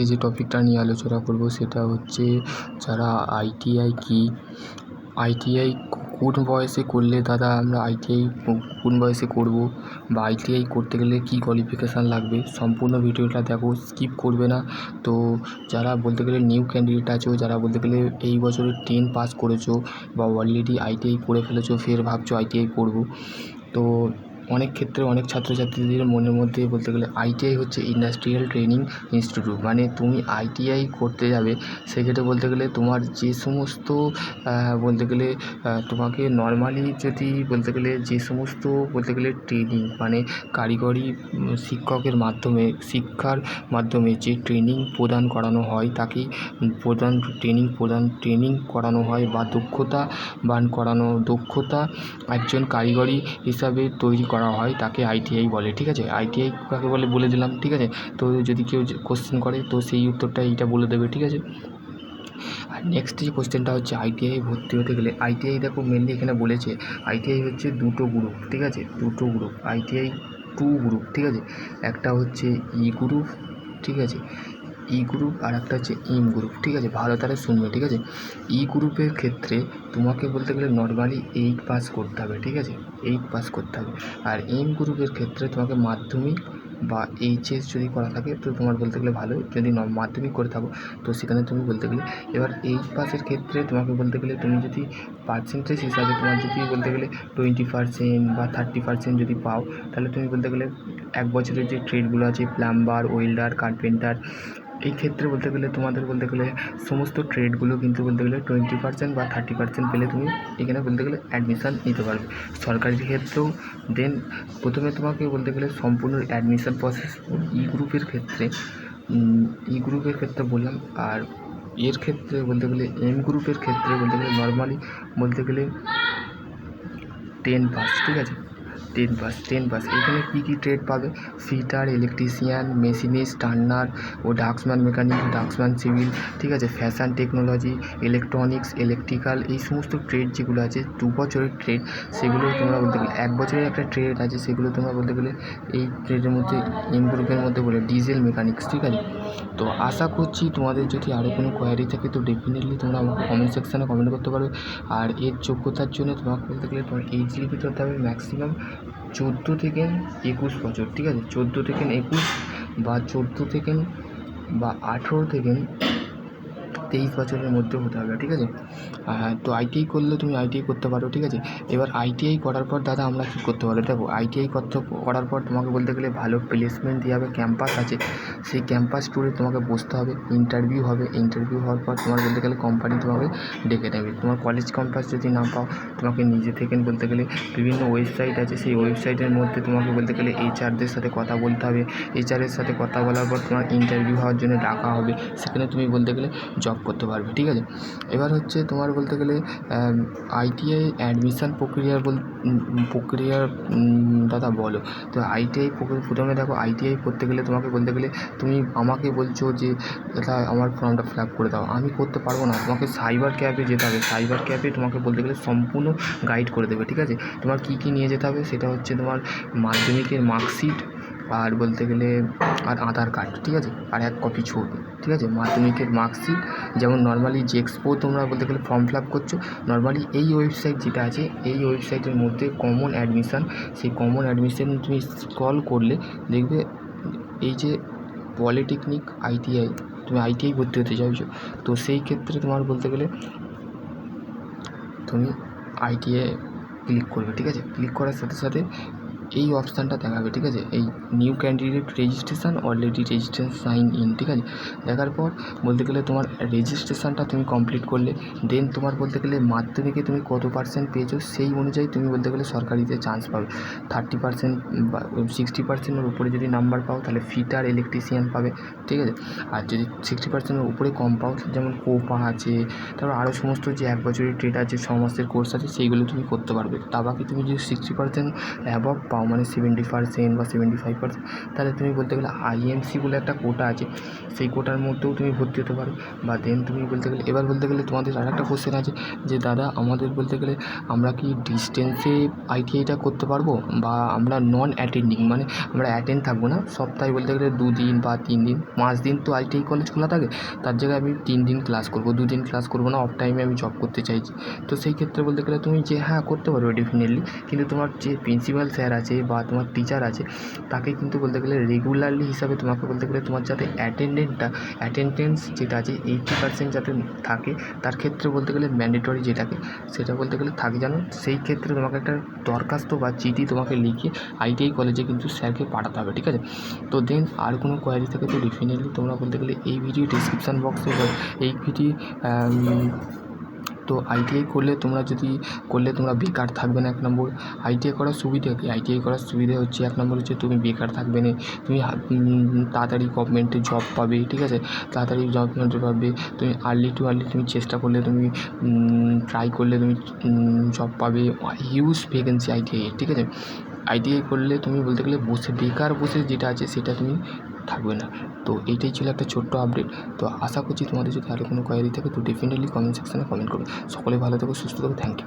আজকে যে টপিকটা নিয়ে আলোচনা করব সেটা হচ্ছে যারা আইটিআই কি? আইটিআই কোন বয়সে করলে দাদা আমরা আইটিআই কোন বয়সে করব? বা আইটিআই করতে গেলে কী কোয়ালিফিকেশান লাগবে? সম্পূর্ণ ভিডিওটা দেখো স্কিপ করবে না। তো যারা বলতে গেলে নিউ ক্যান্ডিডেট আছো, যারা বলতে গেলে এই বছরে টেন পাস করেছ বা অলরেডি আইটিআই করে ফেলেছো, ফের ভাবছ আইটিআই করব। তো অনেক ক্ষেত্রে অনেক ছাত্রছাত্রীদের মনের মধ্যে বলতে গেলে আইটিআই হচ্ছে ইন্ডাস্ট্রিয়াল ট্রেনিং ইনস্টিটিউট মানে তুমি আইটিআই করতে যাবে, সেক্ষেত্রে বলতে গেলে তোমার যে সমস্ত বলতে গেলে তোমাকে নর্মালি যদি বলতে গেলে যে সমস্ত বলতে গেলে ট্রেনিং মানে কারিগরি শিক্ষকের মাধ্যমে, শিক্ষার মাধ্যমে যে ট্রেনিং প্রদান করানো হয়, তাকেই প্রদান ট্রেনিং প্রদান ট্রেনিং করানো হয় বা দক্ষতা বান করানো, দক্ষতা একজন কারিগরি হিসাবে তৈরি করা হয় তাকে আইটিআই বলে, ঠিক আছে? আইটিআই কাকে বলে বলে দিলাম, ঠিক আছে? তো যদি কেউ কোশ্চেন করে, তো সেই উত্তরটা এইটা বলে দেবে, ঠিক আছে? আর নেক্সট যে কোশ্চেনটা হচ্ছে আইটিআই ভর্তি হতে গেলে আইটিআই দেখো মেনলি এখানে বলেছে আইটিআই হচ্ছে দুটো গ্রুপ ঠিক আছে? দুটো গ্রুপ আইটিআই টু গ্রুপ ঠিক আছে? একটা হচ্ছে ই গ্রুপ ঠিক আছে? ই গ্রুপ আর একটা হচ্ছে এম গ্রুপ ঠিক আছে? ভালো তারা শুনবে, ঠিক আছে? ই গ্রুপের ক্ষেত্রে তোমাকে বলতে গেলে নর্মালি এইট পাস করতে হবে, ঠিক আছে? এইট পাস করতে হবে। আর এম গ্রুপের ক্ষেত্রে তোমাকে মাধ্যমিক বা এইচএস যদি করা থাকে, তো তোমার বলতে গেলে ভালো। যদি মাধ্যমিক করে থাকো, তো সেখানে তুমি বলতে গেলে, এবার এইট পাসের ক্ষেত্রে তোমাকে বলতে গেলে তুমি যদি পার্সেন্টেজ হিসাবে তোমার যদি বলতে গেলে টোয়েন্টি পার্সেন্ট বা থার্টি পার্সেন্ট যদি পাও, তাহলে তুমি বলতে গেলে এক বছরের যে ট্রেডগুলো আছে প্লাম্বার ওয়েল্ডার কার্পেন্টার এই ক্ষেত্রে বলতে গেলে, তোমাদের বলতে গেলে সমস্ত ট্রেডগুলো কিন্তু বলতে গেলে টোয়েন্টি পার্সেন্ট বা থার্টি পার্সেন্ট পেলে তুমি এখানে বলতে গেলে অ্যাডমিশান নিতে পারবে। সরকারি ক্ষেত্রেও দেন প্রথমে তোমাকে বলতে গেলে সম্পূর্ণ অ্যাডমিশান প্রসেস ই গ্রুপের ক্ষেত্রে ই গ্রুপের ক্ষেত্রে বললাম, আর এর ক্ষেত্রে বলতে গেলে এম গ্রুপের ক্ষেত্রে বলতে গেলে নর্মালি বলতে গেলে টেন পাস ঠিক আছে? টেন পাস টেন পাস এখানে কী কী ট্রেড পাবে? ফিটার ইলেকট্রিশিয়ান মেশিনিস্ট টার্নার ও ডাক্সম্যান মেকানিক ডাক্সম্যান সিভিল ঠিক আছে? ফ্যাশন টেকনোলজি ইলেকট্রনিক্স ইলেকট্রিক্যাল এই সমস্ত ট্রেড যেগুলো আছে, দু বছরের ট্রেড সেগুলো তোমরা বলতে গেলে, এক বছরের একটা ট্রেড আছে, সেগুলো তোমরা বলতে গেলে এই ট্রেডের মধ্যে এম গ্রুপের মধ্যে বলে ডিজেল মেকানিক্স ঠিক আছে? তো আশা করছি তোমাদের যদি আরও কোনো কোয়ারি থাকে, তো ডেফিনেটলি তোমরা আমাকে কমেন্ট সেকশানে কমেন্ট করতে পারবে। আর এর যোগ্যতার জন্য তোমাকে বলতে গেলে তোমার এইচ লিমিট হতে হবে ম্যাক্সিমাম চোদ্দ থেকে একুশ বছর, ঠিক আছে? চোদ্দ থেকে একুশ বা চোদ্দ থেকে বা আঠেরো থেকে তেইশ বছরের মধ্যে হতে হবে, ঠিক আছে? তো আইটিআই করলে তুমি আইটিআই করতে পারো, ঠিক আছে? এবার আইটিআই করার পর দাদা আমরা কী করতে পারো দেখো আইটিআই করতে করার পর তোমাকে বলতে গেলে ভালো প্লেসমেন্ট দেওয়া হবে ক্যাম্পাস আছে। সেই ক্যাম্পাস ট্যুরে তোমাকে বসতে হবে ইন্টারভিউ হবে। ইন্টারভিউ হওয়ার পর তোমার বলতে গেলে কোম্পানি তোমাকে ডেকে নেবে তোমার কলেজ ক্যাম্পাস যদি না পাও, তোমাকে নিজে থেকে বলতে গেলে বিভিন্ন ওয়েবসাইট আছে। সেই ওয়েবসাইটের মধ্যে তোমাকে বলতে গেলে এইচআরদের সাথে কথা বলতে হবে। এইচআরের সাথে কথা বলার পর তোমার ইন্টারভিউ হওয়ার জন্য ডাকা হবে। সেখানে তুমি বলতে গেলে জব করতে পারবে, ঠিক আছে? এবার হচ্ছে তোমার বলতে গেলে আইটিআই অ্যাডমিশান প্রক্রিয়ার বল প্রক্রিয়ার দাদা বলো। তো আইটিআই প্রথমে দেখো আইটিআই করতে গেলে তোমাকে বলতে গেলে, তুমি আমাকে বলছো যে, দাদা, আমার ফর্মটা ফিল আপ করে দাও। আমি করতে পারব না, তোমাকে সাইবার ক্যাফে যেতে হবে। সাইবার ক্যাফে তোমাকে বলতে গেলে সম্পূর্ণ গাইড করে দেবে, ঠিক আছে? তোমার কী কী নিয়ে যেতে হবে, সেটা হচ্ছে তোমার মাধ্যমিকের মার্কশিট আর বলতে গেলে আর আধার কার্ড, ঠিক আছে? আর এক কপি ছবি, ঠিক আছে? মাধ্যমিকের মার্কশিট যেমন নর্মালি জেক্সপো তোমরা বলতে গেলে ফর্ম ফিল আপ করছ নর্মালি এই ওয়েবসাইট যেটা আছে, এই ওয়েবসাইটের মধ্যে কমন অ্যাডমিশান সেই কমন অ্যাডমিশান তুমি স্ক্রল করলে দেখবে এই যে পলিটেকনিক আইটিআই তুমি আইটিআই ভর্তি হতে চাইছো। তো সেই ক্ষেত্রে তোমার বলতে গেলে তুমি আইটিআই ক্লিক করবে, ঠিক আছে? ক্লিক করার সাথে সাথে এই অপশানটা দেখাবে, ঠিক আছে? এই new candidate registration already registration sign in ঠিক আছে? দেখার পর বলতে গেলে তোমার রেজিস্ট্রেশনটা তুমি কমপ্লিট করলে দেন তোমার বলতে গেলে মাধ্যমিকে তুমি কত পার্সেন্ট পেয়েছ সেই অনুযায়ী তুমি বলতে গেলে সরকারিতে চান্স পাবে। থার্টি পার্সেন্ট বা সিক্সটি পার্সেন্টের উপরে যদি নাম্বার পাও, তাহলে ফিটার ইলেকট্রিশিয়ান পাবে, ঠিক আছে? আর যদি সিক্সটি পার্সেন্টের উপরে কম পাও, যেমন কোপা আছে, তারপর আরও সমস্ত যে এক বছরের ট্রেড আছে ছ মাসের কোর্স আছে, সেইগুলো তুমি করতে পারবে। তা বাকি তুমি যদি সিক্সটি পার্সেন্ট অ্যাবভ পাও পাও মানে সেভেন্টি পার্সেন্ট বা সেভেন্টি ফাইভ পার্সেন্ট তাহলে তুমি বলতে গেলে আইএমসি বলে একটা কোটা আছে, সেই কোটার মধ্যেও তুমি ভর্তি হতে পারো। বা দেন তুমি বলতে গেলে, এবার বলতে গেলে তোমাদের আর একটা কোশ্চেন আছে, যে দাদা আমাদের বলতে গেলে আমরা কি ডিস্টেন্সে আইটিআইটা করতে পারব? বা আমরা নন অ্যাটেন্ডিং মানে আমরা অ্যাটেন্ড থাকব না? সপ্তাহে বলতে গেলে দু দিন বা তিন দিন পাঁচ দিন তো আইটিআই কলেজ খোলা থাকে, তার জায়গায় আমি তিন দিন ক্লাস করব দু দিন ক্লাস করব না অফ টাইমে আমি জব করতে চাইছি। তো সেই ক্ষেত্রে বলতে গেলে তুমি যে হ্যাঁ করতে পারবে ডেফিনেটলি কিন্তু তোমার যে প্রিন্সিপাল স্যার আছে বা তোমার টিচার আছে, তাকে কিন্তু বলতে গেলে রেগুলারলি হিসাবে তোমাকে বলতে গেলে তোমার যাতে অ্যাটেন্ডেন্টটা অ্যাটেন্ডেন্স যেটা আছে এইটটি পার্সেন্ট যাতে থাকে, তার ক্ষেত্রে বলতে গেলে ম্যান্ডেটরি যেটাকে, সেটা বলতে গেলে থাকে জানো? সেই ক্ষেত্রে তোমাকে একটা দরখাস্ত বা চিঠি তোমাকে লিখে আইটিআই কলেজে কিন্তু স্যারকে পাঠাতে হবে, ঠিক আছে? তো দেন আর কোনো কোয়ারি থাকে তো ডেফিনেটলি তোমরা বলতে গেলে এই ভিডিও ডিসক্রিপশান বক্সে এই ভিডিও তো আইটিআই করলে তোমরা যদি, করলে তোমরা বেকার থাকবে না এক নম্বর। আইটিআই করার সুবিধা কী? আইটিআই করার সুবিধা হচ্ছে এক নম্বর হচ্ছে তুমি বেকার থাকবে না। তুমি তাড়াতাড়ি গভর্নমেন্টে জব পাবে, ঠিক আছে? তাড়াতাড়ি জব পাবে। তুমি আর্লি টু আর্লি তুমি চেষ্টা করলে তুমি ট্রাই করলে তুমি জব পাবে। হিউজ ভ্যাকেন্সি আইটিআই ঠিক আছে? আইটিআই করলে তুমি বলতে গেলে বসে, বেকার বসে যেটা আছে সেটা তুমি থাকবে না। তো এইটাই ছিল একটা ছোট্ট আপডেট তো আশা করছি তোমাদের যদি আরও কোনো কোয়ারি থাকে, তো ডেফিনেটলি কমেন্ট সেকশানে কমেন্ট করবে। সকলে ভালো থাকো, সুস্থ থেকো। Thank you